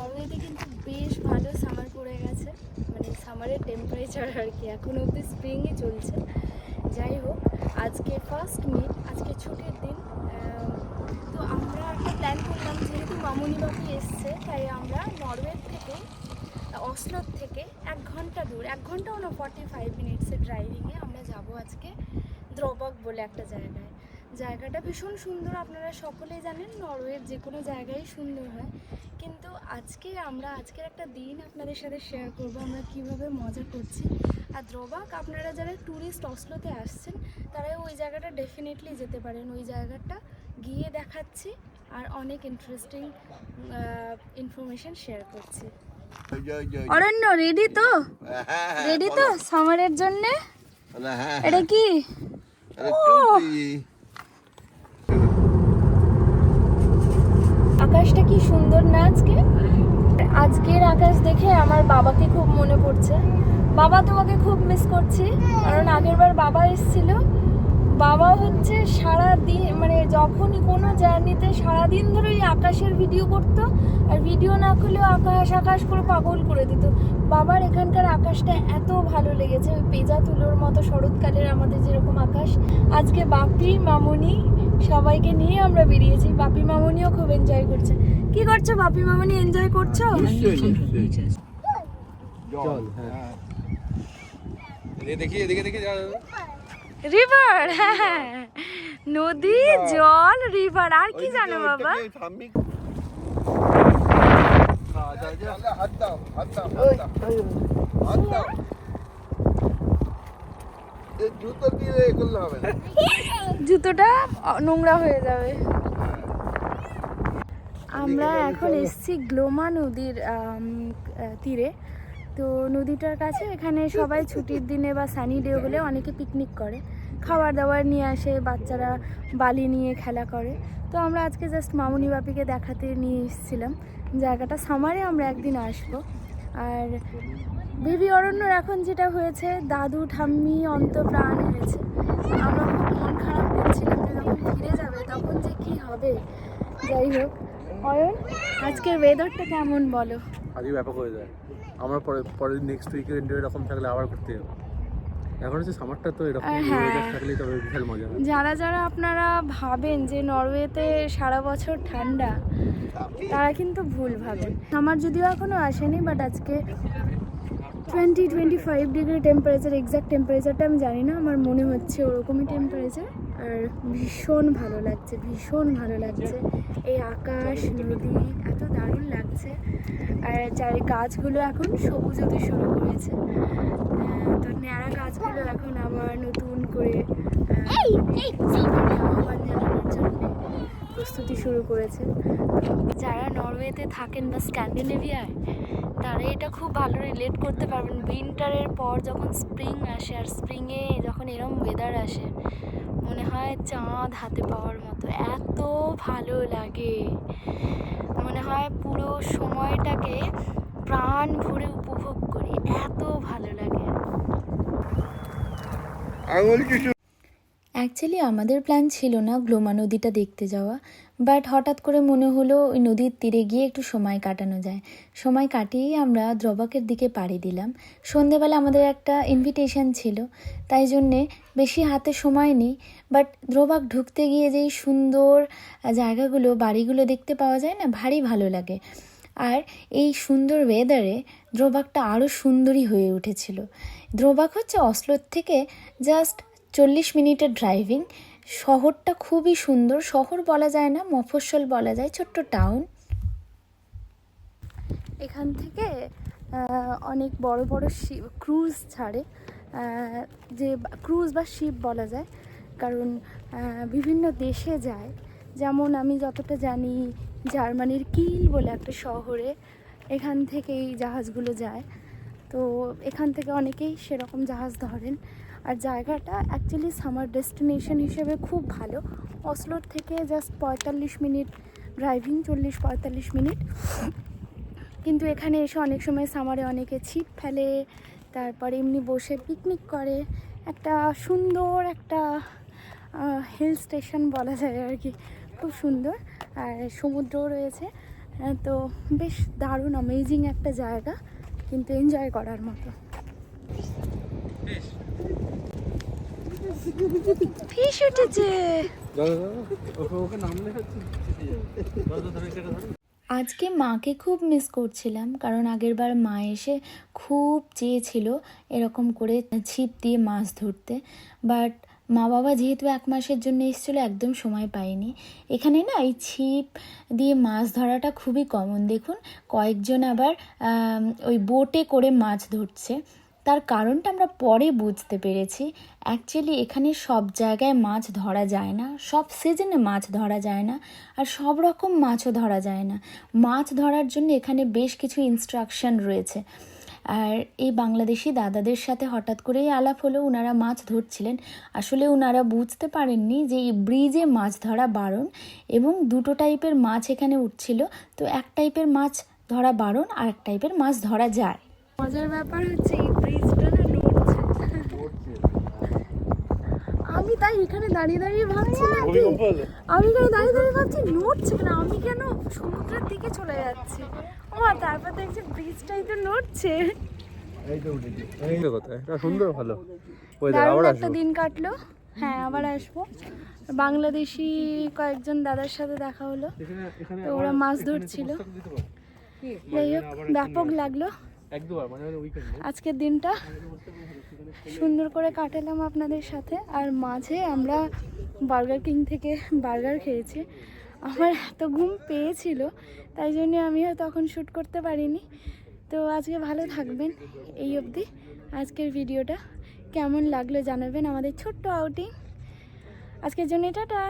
নরওয়েতে কিন্তু বেশ ভালো সামার পড়ে গেছে। মানে সামারের টেম্পারেচার আর কি, এখন অবধি স্প্রিংই চলছে। যাই হোক, আজকে ফার্স্ট মে আজকে ছুটির দিন। তো আমরা একটা প্ল্যান করলাম, যেহেতু মামুনি বাবু এসছে, তাই আমরা নরওয়ে থেকে, অসলোর থেকে এক ঘণ্টা দূর, এক ঘন্টাও না ফর্টি ফাইভ মিনিটসের ড্রাইভিংয়ে আমরা যাব আজকে দ্রবক বলে একটা জায়গায়। জায়গাটা ভীষণ সুন্দর, আপনারা সকলেই জানেন, নরওয়ের যে কোনো জায়গায় সুন্দর হয়। কিন্তু আজকে আমরা আজকের একটা দিন আপনাদের সাথে শেয়ার করব আমরা কীভাবে মজা করছি। আর দ্রবাক আপনারা যারা ট্যুরিস্ট অসলোতে আসছেন তারা ওই জায়গাটা ডেফিনেটলি যেতে পারেন। ওই জায়গাটা গিয়ে দেখাচ্ছি আর অনেক ইন্টারেস্টিং ইনফরমেশন শেয়ার করছি। অরণ্য রেডি তো? হ্যাঁ, রেডি তো? সামারের জন্য? হ্যাঁ এটা কি? আকাশটা কি সুন্দর না আজকে? আজকের আকাশ দেখে আমার বাবাকে খুব মনে পড়ছে। বাবা, তোমাকে খুব মিস করছি, কারণ আগের বার বাবা এসেছিল। বাবা হচ্ছে সারা দিন মানে যখনই কোনো জার্নিতে সারাদিন ধরে ওই আকাশের ভিডিও করতো, আর ভিডিও না করলেও আকাশ আকাশ করে পাগল করে দিত। বাবার এখানকার আকাশটা এত ভালো লেগেছে, ওই পেজা তুলোর মতো শরৎকালের আমাদের যেরকম আকাশ। আজকে বাপি, মামুনি সবাইকে নিয়ে আমরা বেরিয়েছি। বাপি মামনিও খুব এনজয় করছে। কি করছ বাপি মামনি? এনজয় করছ? জল হ্যাঁ। দেখি এদিকে দেখি রিভার হ্যাঁ নদী জল রিভার আর কি জানো বাবা? হাত দাও হাত দাও হাত দাও। হাত দাও। এই জুতো দিয়ে করলে হবে না। জুতোটা নোংরা হয়ে যাবে। আমরা এখন এসেছি গ্লোমা নদীর তীরে। তো নদীটার কাছে এখানে সবাই ছুটির দিনে বা সানি ডে হলে অনেকে পিকনিক করে। খাবার দাবার নিয়ে আসে বাচ্চারা বালি নিয়ে খেলা করে। তো আমরা আজকে জাস্ট মামুনি বাপিকে দেখাতে নিয়ে এসেছিলাম। জায়গাটা সামারে আমরা একদিন আসব। আর বেবি অরণ্যর এখন যেটা হয়েছে দাদু ঠাম্মি অন্ত প্রাণ হয়েছে। আমরা খুব মন খারাপ করছিলাম যে যখন ফিরে যাবে তখন যে কি হবে। যাই হোক অয়ন আজকের ওয়েদারটা কেমন বলো? আজই ব্যাপক হয়ে যায় আমরা পরে পরের নেক্সট উইকেন্ডে এরকম থাকলে আবার ঘুরতে যাব। এখন হচ্ছে সামারটা তো এরকম হ্যাঁ। তবে বিশাল মজা। যারা যারা আপনারা ভাবেন যে নরওয়েতে সারা বছর ঠান্ডা তারা কিন্তু ভুল ভাবেন। আমার যদিও এখনও আসেনি বাট আজকে twenty twenty five degree temperature exact টেম্পারেচারটা আমি জানি না আমার মনে হচ্ছে ওরকমই টেম্পারেচার আর ভীষণ ভালো লাগছে ভীষণ ভালো লাগছে। এই আকাশ নদী এত দারুণ লাগছে আর চারি গাছগুলো এখন সবুজ হতে শুরু করেছে। তো ন্যাড়া গাছগুলো এখন আবার নতুন করে আহ, আহ্বান জানানোর জন্য প্রস্তুতি শুরু করেছে। যারা নরওয়েতে থাকেন বা স্ক্যান্ডিনেভিয়ায় তারা এটা খুব ভালো রিলেট করতে পারবেন। উইন্টারের পর যখন স্প্রিং আসে আর স্প্রিংয়ে যখন এরম ওয়েদার আসে, মনে হয় চাঁদ হাতে পাওয়ার মতো। এত ভালো লাগে। মনে হয় পুরো সময়টাকে প্রাণ ভরে উপভোগ করি। এত ভালো লাগে। আঙুল কিছু অ্যাকচুয়ালি আমাদের প্ল্যান ছিল না গ্লোমা নদীটা দেখতে যাওয়া বাট হঠাৎ করে মনে হলো ওই নদীর তীরে গিয়ে একটু সময় কাটানো যায়। সময় কাটিয়েই আমরা দ্রবাকের দিকে পাড়ি দিলাম। সন্ধেবেলা আমাদের একটা ইনভিটেশন ছিল, তাই জন্যে বেশি হাতে সময় নেই বাট দ্রবাক ঢুকতে গিয়ে যেই সুন্দর জায়গাগুলো, বাড়িগুলো দেখতে পাওয়া যায় না, ভারী ভালো লাগে। আর এই সুন্দর ওয়েদারে দ্রোবাকটা আরও সুন্দরী হয়ে উঠেছিল। দ্রোবাক হচ্ছে অসলোর থেকে জাস্ট চল্লিশ মিনিটের ড্রাইভিং। শহরটা খুবই সুন্দর। শহর বলা যায় না, মফস্বল বলা যায়, ছোট্ট টাউন। এখান থেকে অনেক বড় বড় শিপ ক্রুজ ছাড়ে। যে ক্রুজ বা শিপ বলা যায়। কারণ বিভিন্ন দেশে যায়। যেমন আমি যতটা জানি, জার্মানির কিল বলে একটা শহরে এখান থেকে এই জাহাজগুলো যায়। তো এখান থেকে অনেকেই সেরকম জাহাজ ধরেন। আর জায়গাটা অ্যাকচুয়ালি সামার ডেস্টিনেশন হিসেবে খুব ভালো। অসলোর থেকে জাস্ট পঁয়তাল্লিশ মিনিট ড্রাইভিং চল্লিশ পঁয়তাল্লিশ মিনিট। কিন্তু এখানে এসে অনেক সময় সামারে অনেকে ছিপ ফেলে, তারপরে এমনি বসে পিকনিক করে। একটা সুন্দর একটা হিল স্টেশন বলা যায় আর কি, খুব সুন্দর। আর সমুদ্রও রয়েছে। তো বেশ দারুণ অ্যামেজিং একটা জায়গা। কিন্তু এনজয় করার মতো। ফিশ আজকে মাকে খুব মিস করছিলাম, কারণ আগেরবার মা এসে খুব চেয়েছিল এরকম করে ছিপ দিয়ে মাছ ধরতে। বাট মা বাবা যেহেতু এক মাসের জন্য এসেছিল, একদম সময় পায়নি। এখানে না এই ছিপ দিয়ে মাছ ধরাটা খুবই কমন দেখুন, কয়েকজন আবার ওই বোটে করে মাছ ধরছে। তার কারণটা আমরা পরে বুঝতে পেরেছি। অ্যাকচুয়ালি এখানে সব জায়গায় মাছ ধরা যায় না, সব সিজনে মাছ ধরা যায় না, আর সব রকম মাছও ধরা যায় না। মাছ ধরার জন্য এখানে বেশ কিছু ইনস্ট্রাকশন রয়েছে। আর এই বাংলাদেশি দাদাদের সাথে হঠাৎ করেই আলাপ হলো ওনারা মাছ ধরছিলেন। আসলে ওনারা বুঝতে পারেননি যে এই ব্রিজে মাছ ধরা বারণ এবং দুটো টাইপের মাছ এখানে উঠছিল। তো এক টাইপের মাছ ধরা বারণ আর এক টাইপের মাছ ধরা যায়। মজার ব্যাপার হচ্ছে এই ব্রিজটা না নড়ছে আমি তাই এখানে দাঁড়িয়ে দাঁড়িয়ে ভাবছিলাম আমি এখানে দাঁড়িয়ে দাঁড়িয়ে ভাবছি? নড়ছে না আমি কেন সমুদ্রের দিকে চলে যাচ্ছি? ও তারপর দেখছি ব্রিজটাই তো নড়ছে সুন্দর ভালো। একটা দিন কাটলো। হ্যাঁ আবার আসব। বাংলাদেশি কয়েকজন দাদার সাথে দেখা হলো। এখানে এখানে তো ওরা মাছ ধরছিল। যাই হোক ব্যাপক লাগল। মানে আজকের দিনটা সুন্দর করে কাটালাম আপনাদের সাথে, আর মাঝে আমরা বার্গার কিং থেকে বার্গার খেয়েছি। আমার এত ঘুম পেয়েছিল, তাই জন্য আমিও তখন শ্যুট করতে পারিনি। তো আজকে ভালো থাকবেন এই অবধি। আজকের ভিডিওটা কেমন লাগল জানাবেন আমাদের ছোট্ট আউটিং আজকের জন্য টাটা।